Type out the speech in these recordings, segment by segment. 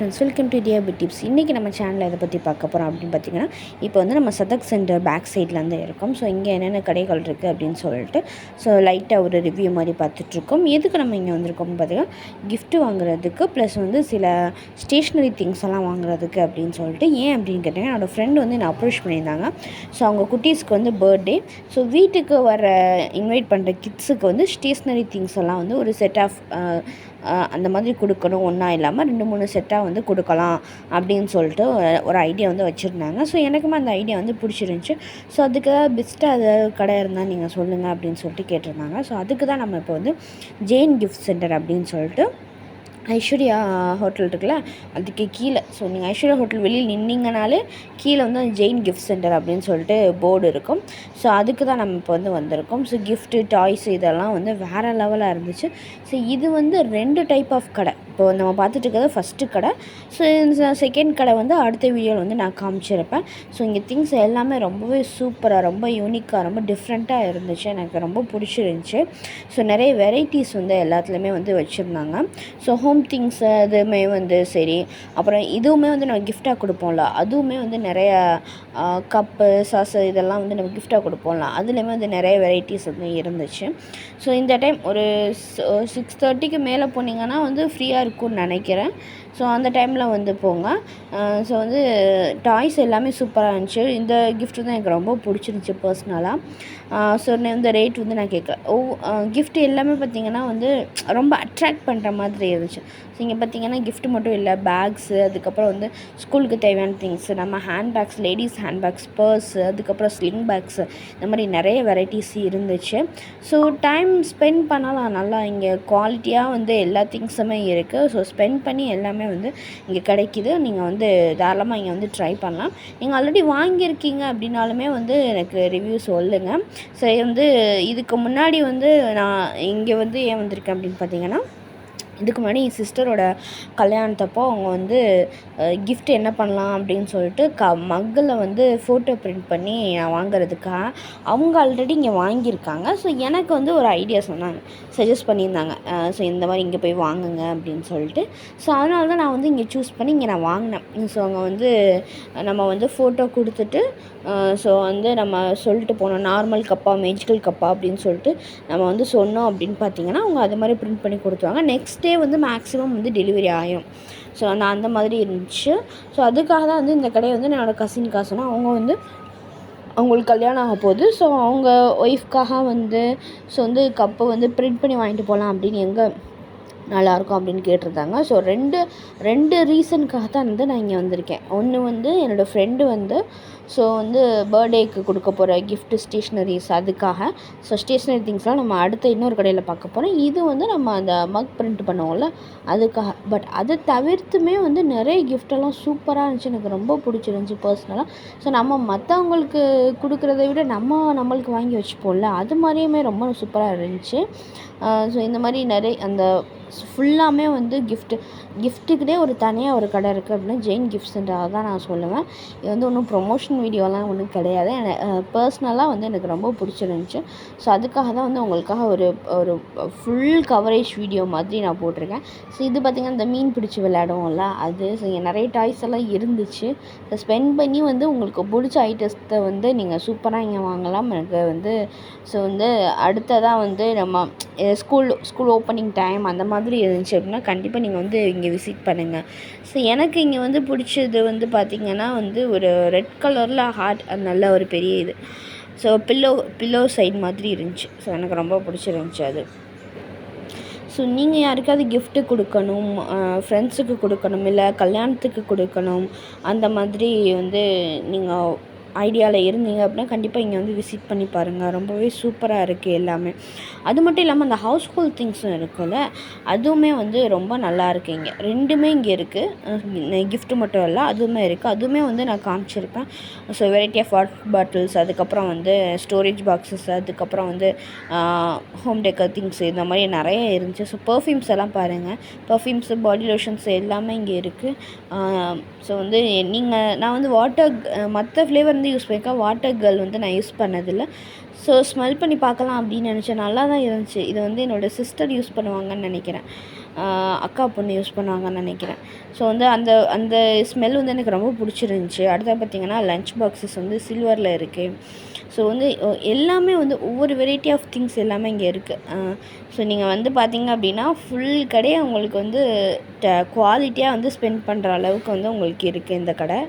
Friends welcome to Diya tips இன்றைக்கி நம்ம சேனலில் இதை பற்றி பார்க்க போகிறோம் அப்படின்னு பார்த்தீங்கன்னா இப்போ வந்து நம்ம சதக் சென்டர் பேக் சைடில் வந்து இருக்கோம். ஸோ இங்கே என்னென்ன கடைகள் இருக்குது அப்படின்னு சொல்லிட்டு ஸோ லைட்டாக ஒரு ரிவ்யூ மாதிரி பார்த்துட்ருக்கோம் எதுக்கு நம்ம இங்கே வந்திருக்கோம்னு பார்த்தீங்கன்னா கிஃப்ட்டு வாங்குறதுக்கு ப்ளஸ் வந்து சில ஸ்டேஷ்னரி திங்ஸ் எல்லாம் வாங்குறதுக்கு அப்படின்னு சொல்லிட்டு ஏன் அப்படின்னு கேட்டிங்கன்னா என்னோடய ஃப்ரெண்டு வந்து என்னை அப்ரோச் பண்ணியிருந்தாங்க. ஸோ அவங்க குட்டீஸ்க்கு வந்து பர்த்டே ஸோ வீட்டுக்கு வர இன்வைட் பண்ணுற கிட்ஸுக்கு வந்து ஸ்டேஷ்னரி திங்ஸ் எல்லாம் வந்து ஒரு செட் ஆஃப் அந்த மாதிரி கொடுக்கணும் ஒன்றா இல்லாமல் ரெண்டு மூணு செட்டாக வந்து கொடுக்கலாம் அப்படின்னு சொல்லிட்டு ஒரு- ஐடியா வந்து வச்சுருந்தாங்க. ஸோ எனக்குமே அந்த ஐடியா வந்து பிடிச்சிருந்துச்சி. ஸோ அதுக்கு பெஸ்ட்டாக ஏதாவது கடை இருந்தால் நீங்கள் சொல்லுங்கள் அப்படின்னு சொல்லிட்டு கேட்டிருந்தாங்க. ஸோ அதுக்கு தான் நம்ம இப்போ வந்து ஜெயின் கிஃப்ட் சென்டர் அப்படின்னு சொல்லிட்டு ஐஸ்வர்யா ஹோட்டல் இருக்குல்ல அதுக்கு கீழே ஸோ நீங்கள் ஐஸ்வர்யா ஹோட்டல் வெளியில் நின்னீங்கனாலே கீழே வந்து அந்த ஜெயின் கிஃப்ட் சென்டர் அப்படின்னு சொல்லிட்டு போர்டு இருக்கும். ஸோ அதுக்கு தான் நம்ம இப்போ வந்து வந்திருக்கோம். ஸோ கிஃப்ட்டு டாய்ஸ் இதெல்லாம் வந்து வேறு லெவலாக இருந்துச்சு. ஸோ இது வந்து ரெண்டு டைப் ஆஃப் கடை. இப்போ நம்ம பார்த்துட்டு இருக்கிறது ஃபஸ்ட்டு கடை. ஸோ இந்த செகண்ட் கடை வந்து அடுத்த வீடியோவில் வந்து நான் காமிச்சிருப்பேன். ஸோ இங்கே திங்ஸ் எல்லாமே ரொம்பவே சூப்பராக ரொம்ப யூனிக்காக ரொம்ப டிஃப்ரெண்ட்டாக இருந்துச்சு. எனக்கு ரொம்ப பிடிச்சிருந்துச்சி. ஸோ நிறைய வெரைட்டிஸ் வந்து எல்லாத்துலேயுமே வந்து வச்சுருந்தாங்க. ஸோ ஹோம் திங்ஸ் அதுவுமே வந்து சரி. அப்புறம் இதுவுமே வந்து நம்ம கிஃப்டாக கொடுப்போம்ல அதுவுமே வந்து நிறைய கப்பு சாஸு இதெல்லாம் வந்து நம்ம கிஃப்டாக கொடுப்போம்ல அதுலேயுமே வந்து நிறைய வெரைட்டிஸ் வந்து இருந்துச்சு. ஸோ இந்த டைம் ஒரு சிக்ஸ் தேர்ட்டிக்கு மேலே போனீங்கன்னா வந்து ஃப்ரீயாக இருக்கும்னு நினைக்கிறேன். ஸோ அந்த டைமில் வந்து போங்க. ஸோ வந்து டாய்ஸ் எல்லாமே சூப்பராக இருந்துச்சு. இந்த கிஃப்ட் தான் எனக்கு ரொம்ப பிடிச்சிருந்துச்சி பர்சனலாக ஸோ இந்த ரேட் வந்து நான் கேட்கல. ஓ கிஃப்ட் எல்லாமே பார்த்திங்கன்னா வந்து ரொம்ப அட்ராக்ட் பண்ணுற மாதிரி இருந்துச்சு. ஸோ இங்கே பார்த்தீங்கன்னா கிஃப்ட் மட்டும் இல்லை பேக்ஸு அதுக்கப்புறம் வந்து ஸ்கூலுக்கு தேவையான திங்ஸ் நம்ம hand bags ladies hand bags purse அதுக்கப்புறம் ஸ்லிங் பேக்ஸு இந்த மாதிரி நிறைய வெரைட்டிஸ் இருந்துச்சு. ஸோ டைம் ஸ்பெண்ட் பண்ணலாம் நல்லா இங்கே குவாலிட்டியாக வந்து எல்லா திங்ஸுமே இருக்குது ஸோ ஸ்பெண்ட் பண்ணி எல்லாமே வந்து இங்கே கிடைக்கிது. நீங்கள் வந்து தாராளமாக இங்கே வந்து ட்ரை பண்ணலாம். நீங்கள் ஆல்ரெடி வாங்கியிருக்கீங்க அப்படின்னாலுமே வந்து எனக்கு ரிவ்யூ சொல்லுங்கள் ஸோ வந்து இதுக்கு முன்னாடி வந்து நான் இங்கே வந்து ஏன் வந்திருக்கேன் அப்படின்னு பார்த்தீங்கன்னா இதுக்கு முன்னாடி என் சிஸ்டரோட கல்யாணத்தப்போ அவங்க வந்து கிஃப்ட் என்ன பண்ணலாம் அப்படின்னு சொல்லிட்டு க மக்கில் வந்து ஃபோட்டோ பிரிண்ட் பண்ணி நான் வாங்குறதுக்காக அவங்க ஆல்ரெடி இங்கே வாங்கியிருக்காங்க. ஸோ எனக்கு வந்து ஒரு ஐடியா சொன்னாங்க. சஜஸ்ட் பண்ணியிருந்தாங்க. ஸோ இந்த மாதிரி இங்கே போய் வாங்குங்க அப்படின்னு சொல்லிட்டு. ஸோ அதனால தான் நான் வந்து இங்கே சூஸ் பண்ணி இங்கே நான் வாங்கினேன். ஸோ அங்கே வந்து நம்ம வந்து ஃபோட்டோ கொடுத்துட்டு ஸோ வந்து நம்ம சொல்லிட்டு போனோம். நார்மல் கப்பா மேஜிக்கல் கப்பா அப்படின்னு சொல்லிட்டு நம்ம வந்து சொன்னோம் அப்படின்னு பார்த்தீங்கன்னா அவங்க அது மாதிரி பிரிண்ட் பண்ணி கொடுத்துருவாங்க. நெக்ஸ்ட் டே வந்து மேக்ஸிமம் வந்து டெலிவரி ஆகிடும் ஸோ அந்த அந்த மாதிரி இருந்துச்சு. ஸோ அதுக்காக தான் வந்து இந்த கடையை வந்து என்னோடய கசின்காக சொன்னால் அவங்க வந்து அவங்களுக்கு கல்யாணம் ஆக போகுது. ஸோ அவங்க ஒய்ஃப்காக வந்து ஸோ வந்து கப்பை வந்து பிரிண்ட் பண்ணி வாங்கிட்டு போகலாம் அப்படின்னு எங்கே நல்லாயிருக்கும் அப்படின்னு கேட்டிருந்தாங்க. ஸோ ரெண்டு ரெண்டு ரீசனுக்காக தான் வந்து நான் இங்கே வந்திருக்கேன். ஒன்று வந்து என்னோடய ஃப்ரெண்டு வந்து ஸோ வந்து பர்த்டேக்கு கொடுக்க போகிற கிஃப்ட் ஸ்டேஷ்னரிஸ் அதுக்காக. ஸோ ஸ்டேஷ்னரி திங்ஸ்லாம் நம்ம அடுத்த இன்னொரு கடையில் பார்க்க போகிறோம் இது வந்து நம்ம அந்த மக் பிரிண்ட் பண்ணுவோம்ல அதுக்காக. பட் அதை தவிர்த்துமே வந்து நிறைய கிஃப்டெல்லாம் சூப்பராக இருந்துச்சு. எனக்கு ரொம்ப பிடிச்சிருந்துச்சி பர்சனலாக ஸோ நம்ம மற்றவங்களுக்கு கொடுக்குறத விட நம்ம நம்மளுக்கு வாங்கி வச்சுப்போம்ல அது மாதிரியுமே ரொம்ப சூப்பராக இருந்துச்சு. ஸோ இந்த மாதிரி நிறைய அந்த ஃபுல்லாமே வந்து கிஃப்ட்டு கிஃப்ட்டுக்குனே ஒரு தனியாக ஒரு கடை இருக்குது அப்படின்னா ஜெயின் கிஃப்ட் சென்டர் தான் நான் சொல்லுவேன். இது வந்து ஒன்றும் ப்ரொமோஷன் வீடியோலாம் ஒன்றும் கிடையாது. பர்சனலாக வந்து எனக்கு ரொம்ப பிடிச்சிருந்துச்சி. ஸோ அதுக்காக தான் வந்து உங்களுக்காக ஒரு ஒரு ஃபுல் கவரேஜ் வீடியோ மாதிரி நான் போட்டிருக்கேன். ஸோ இது பார்த்திங்கன்னா இந்த மீன் பிடிச்சி விளையாடுவோம்ல அது ஸோ நிறைய டாய்ஸ் எல்லாம் இருந்துச்சு. ஸோ ஸ்பெண்ட் பண்ணி வந்து உங்களுக்கு பிடிச்ச ஐட்டத்தை வந்து நீங்கள் சூப்பராக இங்கே வாங்கலாம். எனக்கு வந்து ஸோ வந்து அடுத்ததாக வந்து நம்ம ஸ்கூல் ஸ்கூல் ஓப்பனிங் டைம் அந்த மாதிரி இருந்துச்சு அப்படின்னா கண்டிப்பாக நீங்கள் வந்து இங்கே விசிட் பண்ணுங்கள் ஸோ எனக்கு இங்கே வந்து பிடிச்சது வந்து பார்த்திங்கன்னா வந்து ஒரு ரெட் கலரில் ஹார்ட் நல்ல ஒரு பெரிய இது. ஸோ பில்லோ பில்லோ சைட் மாதிரி இருந்துச்சு. ஸோ எனக்கு ரொம்ப பிடிச்சிருந்துச்சி அது. ஸோ நீங்கள் யாருக்காவது கிஃப்ட்டு கொடுக்கணும் ஃப்ரெண்ட்ஸுக்கு கொடுக்கணும் இல்லை கல்யாணத்துக்கு கொடுக்கணும் அந்த மாதிரி வந்து நீங்கள் ஐடியாவில் இருந்தீங்க அப்படின்னா கண்டிப்பாக இங்கே வந்து விசிட் பண்ணி பாருங்கள் ரொம்பவே சூப்பராக இருக்குது எல்லாமே. அது மட்டும் இல்லாமல் அந்த ஹவுஸ் ஹோல்ட் திங்ஸும் இருக்குல்ல அதுவுமே வந்து ரொம்ப நல்லா இருக்குது இங்கே. ரெண்டுமே இங்கே இருக்குது கிஃப்ட்டு மட்டும் இல்லை அதுவுமே இருக்குது அதுவுமே வந்து நான் காமிச்சிருப்பேன். So variety of water bottles அதுக்கப்புறம் வந்து ஸ்டோரேஜ் பாக்ஸஸ் அதுக்கப்புறம் வந்து ஹோம் டெக்கர் திங்ஸ் இந்த மாதிரி நிறைய இருந்துச்சு. ஸோ பர்ஃப்யூம்ஸ் எல்லாம் பாருங்கள் பர்ஃப்யூம்ஸு பாடி லோஷன்ஸ் எல்லாமே இங்கே இருக்குது ஸோ வந்து நீங்கள் நான் வந்து வாட்டர் மற்ற ஃப்ளேவர் வந்து யூஸ் பண்ணியிருக்கேன். வாட்டர் கேர்ள் வந்து நான் யூஸ் பண்ணதில்லை. ஸோ ஸ்மெல் பண்ணி பார்க்கலாம் அப்படின்னு நினச்சேன். நல்லா தான் இருந்துச்சு. இது வந்து என்னோடய சிஸ்டர் யூஸ் பண்ணுவாங்கன்னு நினைக்கிறேன். அக்கா பொண்ணு யூஸ் பண்ணுவாங்கன்னு நினைக்கிறேன். ஸோ வந்து அந்த அந்த ஸ்மெல் வந்து எனக்கு ரொம்ப பிடிச்சிருந்துச்சி. அடுத்தது பார்த்திங்கன்னா லஞ்ச் பாக்ஸஸ் வந்து சில்வரில் இருக்குது ஸோ வந்து எல்லாமே வந்து ஒவ்வொரு வெரைட்டி ஆஃப் திங்ஸ் எல்லாமே இங்கே இருக்குது ஸோ நீங்கள் வந்து பார்த்தீங்க அப்படின்னா ஃபுல் கடையை உங்களுக்கு வந்து குவாலிட்டியாக வந்து ஸ்பெண்ட் பண்ணுற அளவுக்கு வந்து உங்களுக்கு இருக்குது இந்த கடை.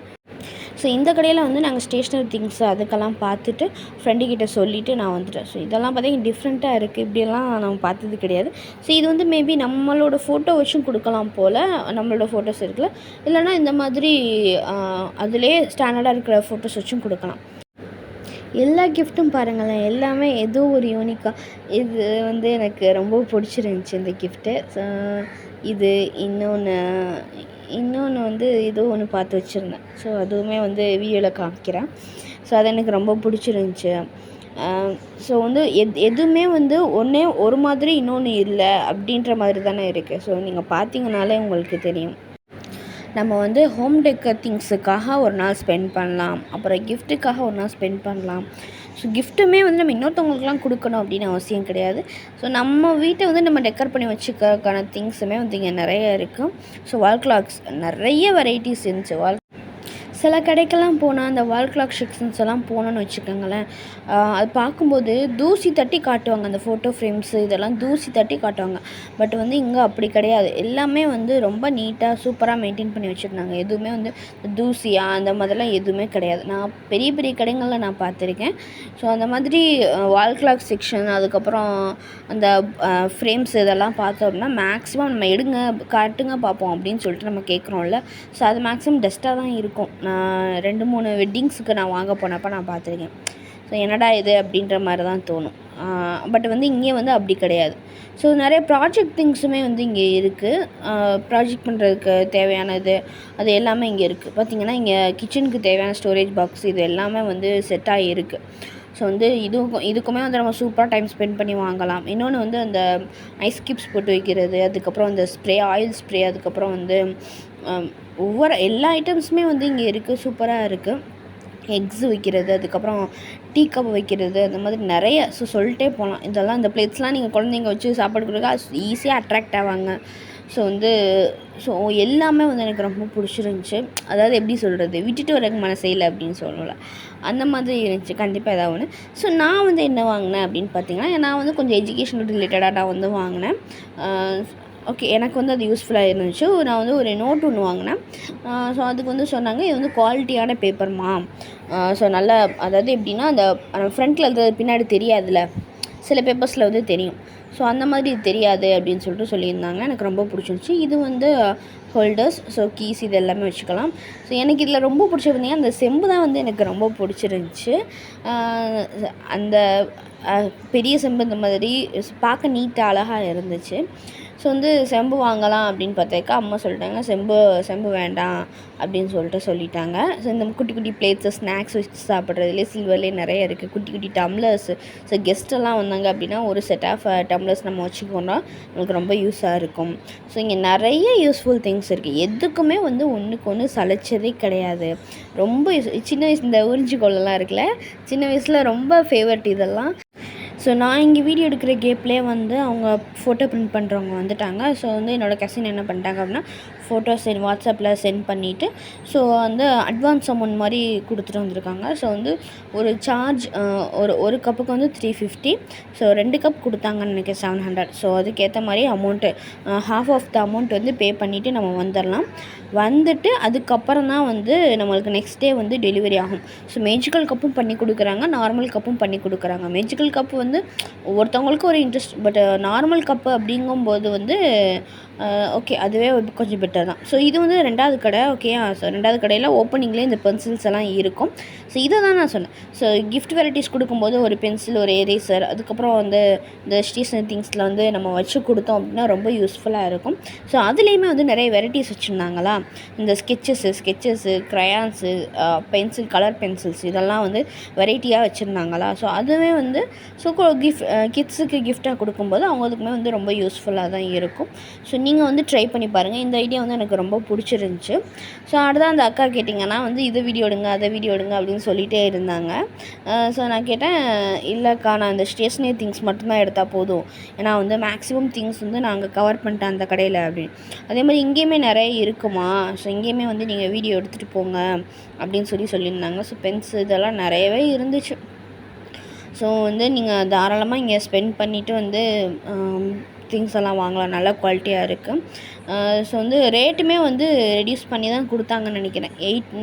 ஸோ இந்த கடையில் வந்து நாங்கள் ஸ்டேஷ்னரி திங்ஸ் அதுக்கெல்லாம் பார்த்துட்டு ஃப்ரெண்டுக்கிட்ட சொல்லிவிட்டு நான் வந்துட்டேன். ஸோ இதெல்லாம் பார்த்தீங்கன்னா டிஃப்ரெண்ட்டாக இருக்குது இப்படியெல்லாம் நான் பார்த்தது கிடையாது. ஸோ இது வந்து மேபி நம்மளோட ஃபோட்டோ வச்சும் கொடுக்கலாம் போல் நம்மளோட ஃபோட்டோஸ் இருக்குல்ல. இல்லைன்னா இந்த மாதிரி அதிலே ஸ்டாண்டர்டாக இருக்கிற ஃபோட்டோஸ் வச்சும் கொடுக்கலாம். எல்லா கிஃப்ட்டும் பாருங்களேன். எல்லாமே ஏதோ ஒரு யூனிக்காக இது வந்து எனக்கு ரொம்ப பிடிச்சிருந்துச்சி இந்த கிஃப்ட்டு ஸோ இது இன்னொன்று இன்னொன்று வந்து ஏதோ ஒன்று பார்த்து வச்சுருந்தேன். ஸோ அதுவுமே வந்து வீடியோவில் காமிக்கிறேன். ஸோ அது எனக்கு ரொம்ப பிடிச்சிருந்துச்சி. ஸோ வந்து எத் எதுவுமே வந்து ஒன்றே ஒரு மாதிரி இன்னொன்று இல்லை அப்படின்ற மாதிரி தானே இருக்குது ஸோ நீங்கள் பார்த்தீங்கனாலே உங்களுக்கு தெரியும். நம்ம வந்து ஹோம் டெக்கர் திங்ஸுக்காக ஒரு நாள் ஸ்பெண்ட் பண்ணலாம். அப்புறம் கிஃப்ட்டுக்காக ஒரு நாள் ஸ்பெண்ட் பண்ணலாம். ஸோ கிஃப்ட்டுமே வந்து நம்ம இன்னொருத்தவங்களுக்குலாம் கொடுக்கணும் அப்படின்னு அவசியம் கிடையாது. ஸோ நம்ம வீட்டை வந்து நம்ம டெக்கர் பண்ணி வச்சுக்கிறதுக்கான திங்ஸுமே வந்து இங்கே நிறைய இருக்குது ஸோ வால் கிளாக்ஸ் நிறைய வெரைட்டிஸ் இருந்துச்சு. வால் சில கடைக்கெல்லாம் போனால் அந்த வால் கிளாக் செக்ஷன்ஸ் எல்லாம் போனோன்னு வச்சுக்கோங்களேன். அது பார்க்கும்போது தூசி தட்டி காட்டுவாங்க அந்த ஃபோட்டோ ஃப்ரேம்ஸு இதெல்லாம் தூசி தட்டி காட்டுவாங்க. பட் வந்து இங்கே அப்படி கிடையாது. எல்லாமே வந்து ரொம்ப நீட்டாக சூப்பராக மெயின்டைன் பண்ணி வச்சுருந்தாங்க. எதுவுமே வந்து தூசியாக அந்த மாதிரிலாம் எதுவுமே கிடையாது. நான் பெரிய பெரிய கடைங்களில் நான் பார்த்துருக்கேன். ஸோ அந்த மாதிரி வால் கிளாக் செக்ஷன் அதுக்கப்புறம் அந்த ஃப்ரேம்ஸ் இதெல்லாம் பார்த்தோம் அப்படின்னா மேக்ஸிமம் நம்ம எடுங்க காட்டுங்க பார்ப்போம் அப்படின்னு சொல்லிட்டு நம்ம கேட்குறோம்ல. ஸோ அது மேக்ஸிமம் டஸ்ட்டாக தான் இருக்கும். நான் ரெண்டு மூணு வெட்டிங்ஸுக்கு நான் வாங்க போனப்போ நான் பார்த்துருக்கேன். ஸோ என்னடா இது அப்படின்ற மாதிரி தான் தோணும். பட் வந்து இங்கே வந்து அப்படி கிடையாது. ஸோ நிறைய ப்ராஜெக்ட் திங்ஸுமே வந்து இங்கே இருக்குது ப்ராஜெக்ட் பண்ணுறதுக்கு தேவையானது அது எல்லாமே இங்கே இருக்குது பார்த்திங்கன்னா இங்கே கிச்சனுக்கு தேவையான ஸ்டோரேஜ் பாக்ஸ் இது எல்லாமே வந்து செட்டாக இருக்குது ஸோ வந்து இதுக்கும் இதுக்குமே வந்து நம்ம சூப்பராக டைம் ஸ்பெண்ட் பண்ணி வாங்கலாம். இன்னொன்று வந்து அந்த ஐஸ் கியூப்ஸ் போட்டு வைக்கிறது அதுக்கப்புறம் அந்த ஸ்ப்ரே ஆயில் ஸ்ப்ரே அதுக்கப்புறம் வந்து ஒவ்வொரு எல்லா ஐட்டம்ஸுமே வந்து இங்கே இருக்குது சூப்பராக இருக்குது எக்ஸ் வைக்கிறது அதுக்கப்புறம் டீ கப் வைக்கிறது அந்த மாதிரி நிறைய. ஸோ சொல்லிட்டே போகலாம் இதெல்லாம் இந்த பிளேட்ஸ்லாம் நீங்கள் குழந்தைங்க வச்சு சாப்பாடு கொடுக்க ஈஸியாக அட்ராக்ட் ஆவாங்க. ஸோ வந்து ஸோ எல்லாமே வந்து எனக்கு ரொம்ப பிடிச்சிருந்துச்சி. அதாவது எப்படி சொல்கிறது விட்டுட்டு வரக்கு மனசே இல்லை அப்படின்னு சொல்லல. அந்த மாதிரி இருந்துச்சு. கண்டிப்பாக ஏதாவது ஒன்று ஸோ நான் வந்து என்ன வாங்கினேன் அப்படின்னு பார்த்தீங்கன்னா நான் வந்து கொஞ்சம் எஜுகேஷன் ரிலேட்டடாக நான் வந்து வாங்கினேன். ஓகே எனக்கு வந்து அது யூஸ்ஃபுல்லாக இருந்துச்சு. நான் வந்து ஒரு நோட் ஒன்று வாங்கினேன். ஸோ அதுக்கு வந்து சொன்னாங்க இது வந்து குவாலிட்டியான பேப்பர்மா ஸோ நல்லா அதாவது எப்படின்னா அந்த ஃப்ரண்ட்டில் இருக்கிறது பின்னாடி தெரியாதுல்ல. சில பேப்பர்ஸில் வந்து தெரியும். ஸோ அந்த மாதிரி இது தெரியாது அப்படின்னு சொல்லிட்டு சொல்லியிருந்தாங்க. எனக்கு ரொம்ப பிடிச்சிருந்துச்சி. இது வந்து ஹோல்டர்ஸ் ஸோ கீஸ் இது எல்லாமே வச்சுக்கலாம். ஸோ எனக்கு இதில் ரொம்ப பிடிச்ச பார்த்தீங்கன்னா அந்த செம்பு தான் வந்து எனக்கு ரொம்ப பிடிச்சிருந்துச்சி. அந்த பெரிய செம்பு இந்த மாதிரி பார்க்க நீட்டாக அழகாக இருந்துச்சு. ஸோ வந்து செம்பு வாங்கலாம் அப்படின்னு பார்த்தாக்கா அம்மா சொல்லிட்டாங்க. செம்பு செம்பு வேண்டாம் அப்படின்னு சொல்லிட்டு சொல்லிட்டாங்க. ஸோ இந்த குட்டி குட்டி பிளேட்ஸு ஸ்நாக்ஸ் வச்சு சாப்பிட்றதுலேயே சில்வர்லேயே நிறைய இருக்குது குட்டி குட்டி டம்ளர்ஸ் ஸோ கெஸ்ட்டெல்லாம் வந்தாங்க அப்படின்னா ஒரு செட் ஆஃப் டம்ளர்ஸ் நம்ம வச்சுக்கோன்னா நமக்கு ரொம்ப யூஸாக இருக்கும். ஸோ இங்கே நிறைய யூஸ்ஃபுல் திங்ஸ் இருக்குது எதுக்குமே வந்து ஒன்றுக்கு ஒன்று சளைச்சதே கிடையாது. ரொம்ப சின்ன வயசு இந்த உறிஞ்சி கொள்ளலாம் இருக்குல்ல சின்ன வயசில் ரொம்ப ஃபேவரட் இதெல்லாம். ஸோ நான் இங்கே வீடியோ எடுக்கிற கேப்லேயே வந்து அவங்க ஃபோட்டோ பிரிண்ட் பண்ணுறவங்க வந்துட்டாங்க. ஸோ வந்து என்னோடய கசின் என்ன பண்ணிட்டாங்க அப்படின்னா ஃபோட்டோஸ் சென்ட் வாட்ஸ்அப்பில் சென்ட் பண்ணிவிட்டு ஸோ வந்து அட்வான்ஸ் அமௌண்ட் மாதிரி கொடுத்துட்டு வந்திருக்காங்க. ஸோ வந்து ஒரு சார்ஜ் ஒரு ஒரு கப்புக்கு வந்து த்ரீ ஃபிஃப்டி ஸோ ரெண்டு கப் கொடுத்தாங்கன்னு நினைக்கிறேன் செவன் ஹண்ட்ரட் ஸோ அதுக்கேற்ற மாதிரி amount half of the amount வந்து பே பண்ணிவிட்டு நம்ம வந்துடலாம் வந்துட்டு அதுக்கப்புறம் தான் வந்து நம்மளுக்கு நெக்ஸ்ட் டே வந்து டெலிவரி ஆகும். ஸோ மேஜிக்கல் கப்பும் பண்ணி கொடுக்குறாங்க நார்மல் கப்பும் பண்ணி கொடுக்குறாங்க. மேஜிக்கல் கப்பு வந்து ஒவ்வொருத்தவங்களுக்கும் ஒரு இன்ட்ரெஸ்ட் பட் நார்மல் கப்பு அப்படிங்கும்போது வந்து ஓகே அதுவே கொஞ்சம் பெட்டர் தான். ஸோ இது வந்து ரெண்டாவது கடை ஓகே ஸோ ரெண்டாவது கடையில் ஓப்பனிங்லேயே இந்த பென்சில்ஸ் எல்லாம் இருக்கும். ஸோ இதை தான் நான் சொன்னேன். ஸோ கிஃப்ட் வெரைட்டிஸ் கொடுக்கும்போது ஒரு பென்சில் ஒரு எரேசர் அதுக்கப்புறம் வந்து இந்த ஸ்டேஷனரி திங்ஸில் வந்து நம்ம வச்சு கொடுத்தோம் அப்படின்னா ரொம்ப யூஸ்ஃபுல்லாக இருக்கும். ஸோ அதுலேயுமே வந்து நிறைய வெரைட்டிஸ் வச்சுருந்தாங்களா? இந்த sketches sketches crayons pencil colour pencils இதெல்லாம் வந்து வெரைட்டியாக வச்சுருந்தாங்களா? ஸோ அதுவே வந்து ஸோ கிஃப்ட் கிட்ஸுக்கு கிஃப்டாக கொடுக்கும்போது அவங்களுக்குமே வந்து ரொம்ப யூஸ்ஃபுல்லாக தான் இருக்கும். ஸோ நீ நீங்கள் வந்து ட்ரை பண்ணி பாருங்கள் இந்த ஐடியா வந்து எனக்கு ரொம்ப பிடிச்சிருந்துச்சி. ஸோ அடுத்த அந்த அக்கா கேட்டிங்கன்னா வந்து இதை வீடியோ எடுங்க அதை வீடியோ எடுங்க அப்படின்னு சொல்லிகிட்டே இருந்தாங்க. ஸோ நான் கேட்டேன் இல்லைக்கா நான் இந்த ஸ்டேஷ்னரி திங்ஸ் மட்டும்தான் எடுத்தால் போதும். ஏன்னா வந்து மேக்ஸிமம் திங்ஸ் வந்து நாங்கள் கவர் பண்ணிட்டேன் அந்த கடையில் அப்படின்னு. அதே மாதிரி இங்கேயுமே நிறைய இருக்குமா? ஸோ இங்கேயுமே வந்து நீங்கள் வீடியோ எடுத்துகிட்டு போங்க அப்படின்னு சொல்லி சொல்லியிருந்தாங்க. ஸோ பென்ஸ் இதெல்லாம் நிறையவே இருந்துச்சு. ஸோ வந்து நீங்கள் தாராளமாக இங்கே ஸ்பெண்ட் பண்ணிவிட்டு வந்து திங்ஸ் எல்லாம் வாங்கலாம். நல்ல குவாலிட்டியாக இருக்குது ஸோ வந்து ரேட்டுமே வந்து ரெடியூஸ் பண்ணி தான் கொடுத்தாங்கன்னு நினைக்கிறேன். எயிட்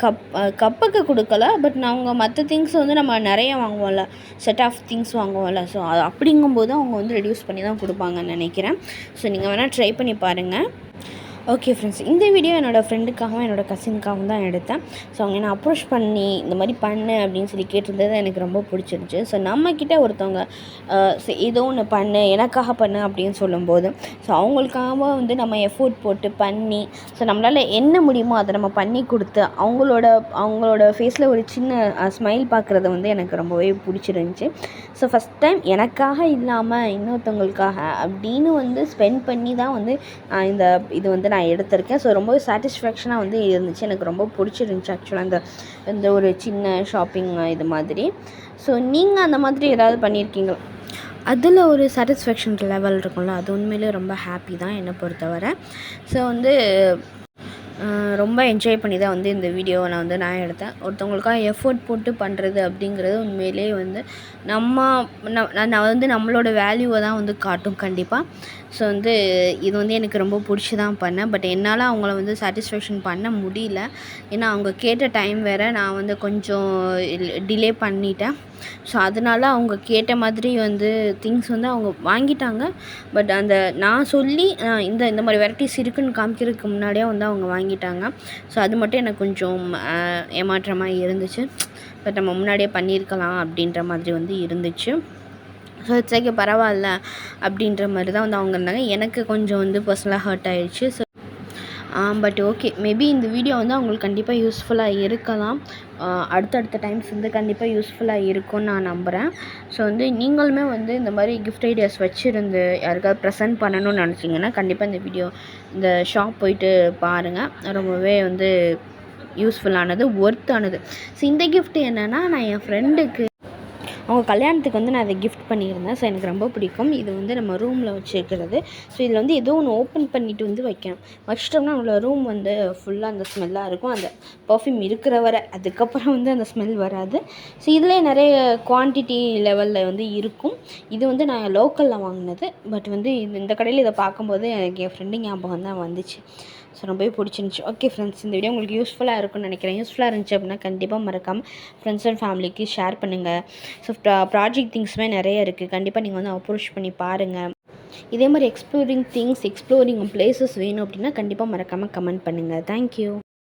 கப் கப்புக்கு கொடுக்கல பட் நாங்கள் மற்ற திங்ஸ் வந்து நம்ம நிறைய வாங்குவோம்ல. செட் ஆஃப் திங்ஸ் வாங்குவோம்ல. ஸோ அது அப்படிங்கும்போது அவங்க வந்து ரெடியூஸ் பண்ணி தான் கொடுப்பாங்கன்னு நினைக்கிறேன். ஸோ நீங்கள் வேணால் ட்ரை பண்ணி பாருங்கள் ஓகே ஃப்ரெண்ட்ஸ் இந்த வீடியோ என்னோடய ஃப்ரெண்டுக்காகவும் என்னோடய கசினுக்காகவும் தான் எடுத்தேன். ஸோ அவங்க என்ன அப்ரோச் பண்ணி இந்த மாதிரி பண்ணு அப்படின்னு சொல்லி கேட்டிருந்தது எனக்கு ரொம்ப பிடிச்சிருந்துச்சி. ஸோ நம்மக்கிட்ட ஒருத்தவங்க ஏதோ ஒன்று பண்ணு எனக்காக பண்ணு அப்படின்னு சொல்லும்போது ஸோ அவங்களுக்காக வந்து நம்ம எஃபோர்ட் போட்டு பண்ணி ஸோ நம்மளால் என்ன முடியுமோ அதை நம்ம பண்ணி கொடுத்து அவங்களோட அவங்களோட ஃபேஸில் ஒரு சின்ன ஸ்மைல் பார்க்குறது வந்து எனக்கு ரொம்பவே பிடிச்சிருந்துச்சி. ஸோ ஃபஸ்ட் டைம் எனக்காக இல்லாமல் இன்னொருத்தவங்களுக்காக அப்படின்னு வந்து ஸ்பெண்ட் பண்ணி தான் வந்து இந்த இது வந்து நான் எடுத்திருக்கேன். ஸோ ரொம்பவே சாட்டிஸ்ஃபேக்ஷனாக வந்து இருந்துச்சு. எனக்கு ரொம்ப பிடிச்சிருந்துச்சி ஆக்சுவலாக இந்த இந்த ஒரு சின்ன ஷாப்பிங் இது மாதிரி. ஸோ நீங்கள் அந்த மாதிரி ஏதாவது பண்ணியிருக்கீங்களா அதில் ஒரு சாட்டிஸ்ஃபேக்ஷன் லெவல் இருக்கும்ல. அது உண்மையிலே ரொம்ப ஹாப்பி தான் என்னை பொறுத்தவரை. ஸோ வந்து ரொம்ப என்ஜாய் பண்ணி தான் வந்து இந்த வீடியோவை நான் வந்து நான் எடுத்தேன். ஒருத்தவங்களுக்காக எஃபோர்ட் போட்டு பண்ணுறது அப்படிங்கிறது உண்மையிலே வந்து நம்ம நான் வந்து நம்மளோட வேல்யூவை தான் வந்து காட்டும் கண்டிப்பாக ஸோ வந்து இது வந்து எனக்கு ரொம்ப பிடிச்சி தான் பண்ணேன். பட் என்னால் அவங்கள வந்து சாட்டிஸ்ஃபேக்ஷன் பண்ண முடியல. ஏன்னா அவங்க கேட்ட டைம் வேறு நான் வந்து கொஞ்சம் டிலே பண்ணிட்டேன். ஸோ அதனால அவங்க கேட்ட மாதிரி வந்து திங்ஸ் வந்து அவங்க வாங்கிட்டாங்க. பட் அந்த நான் சொல்லி இந்த இந்த மாதிரி வெரைட்டிஸ் இருக்குதுன்னு காமிக்கிறதுக்கு முன்னாடியே வந்து அவங்க வாங்கிட்டாங்க. ஸோ அது மட்டும் எனக்கு கொஞ்சம் ஏமாற்றமாக இருந்துச்சு. பட் நம்ம முன்னாடியே பண்ணியிருக்கலாம் அப்படின்ற மாதிரி வந்து இருந்துச்சு. ஸோ இட்ஸ் பரவாயில்ல அப்படின்ற மாதிரி தான் வந்து அவங்க இருந்தாங்க. எனக்கு கொஞ்சம் வந்து பர்சனலாக ஹர்ட் ஆயிடுச்சு ஸோ பட் ஓகே மேபி இந்த வீடியோ வந்து அவங்களுக்கு கண்டிப்பாக யூஸ்ஃபுல்லாக இருக்கலாம். அடுத்தடுத்த டைம்ஸ் வந்து கண்டிப்பாக யூஸ்ஃபுல்லாக இருக்கும்னு நான் நம்புகிறேன் ஸோ வந்து நீங்களுமே வந்து இந்த மாதிரி கிஃப்ட் ஐடியாஸ் வச்சுருந்து யாருக்காவது ப்ரெசென்ட் பண்ணணும்னு நினச்சிங்கன்னா கண்டிப்பாக இந்த வீடியோ இந்த ஷாப் போயிட்டு பாருங்கள் ரொம்பவே வந்து யூஸ்ஃபுல்லானது ஒர்த்தானது ஸோ இந்த கிஃப்ட் என்னென்னா நான் என் ஃப்ரெண்டுக்கு அவங்க கல்யாணத்துக்கு வந்து நான் அதை கிஃப்ட் பண்ணியிருந்தேன். ஸோ எனக்கு ரொம்ப பிடிக்கும். இது வந்து நம்ம ரூமில் வச்சுருக்கிறது. ஸோ இதில் வந்து ஏதோ ஒன்று ஓப்பன் பண்ணிவிட்டு வந்து வைக்கணும். வச்சிட்டோம்னா நம்மளோட ரூம் வந்து ஃபுல்லாக அந்த ஸ்மெல்லாக இருக்கும். அந்த பர்ஃப்யூம் இருக்கிற வரை அதுக்கப்புறம் வந்து அந்த ஸ்மெல் வராது. ஸோ இதில் நிறைய குவான்டிட்டி லெவலில் வந்து இருக்கும். இது வந்து நான் லோக்கலில் வாங்கினது. பட் வந்து இது இந்த கடையில் இதை பார்க்கும்போது எனக்கு என் ஃப்ரெண்டு ஞாபகம் தான் வந்துச்சு. ஸோ ரொம்பவே பிடிச்சிருந்துச்சி. ஓகே ஃப்ரெண்ட்ஸ் இந்த வீடியோ உங்களுக்கு யூஸ்ஃபுல்லாக இருக்கும்னு நினைக்கிறேன். யூஸ்ஃபுல்லாக இருந்துச்சு அப்படின்னா கண்டிப்பாக மறக்காமல் ஃப்ரெண்ட்ஸ் அண்ட் ஃபேமிலிக்கு ஷேர் பண்ணுங்கள் ஸோ ப்ராஜெக்ட் திங்ஸுமே நிறைய இருக்குது கண்டிப்பாக நீங்கள் வந்து அப்ரோச் பண்ணி பாருங்கள் இதே மாதிரி எக்ஸ்ப்ளோரிங் திங்ஸ் எக்ஸ்ப்ளோரிங் பிளேசஸ் வேணும் அப்படின்னா கண்டிப்பாக மறக்காமல் கமெண்ட் பண்ணுங்கள் தேங்க்யூ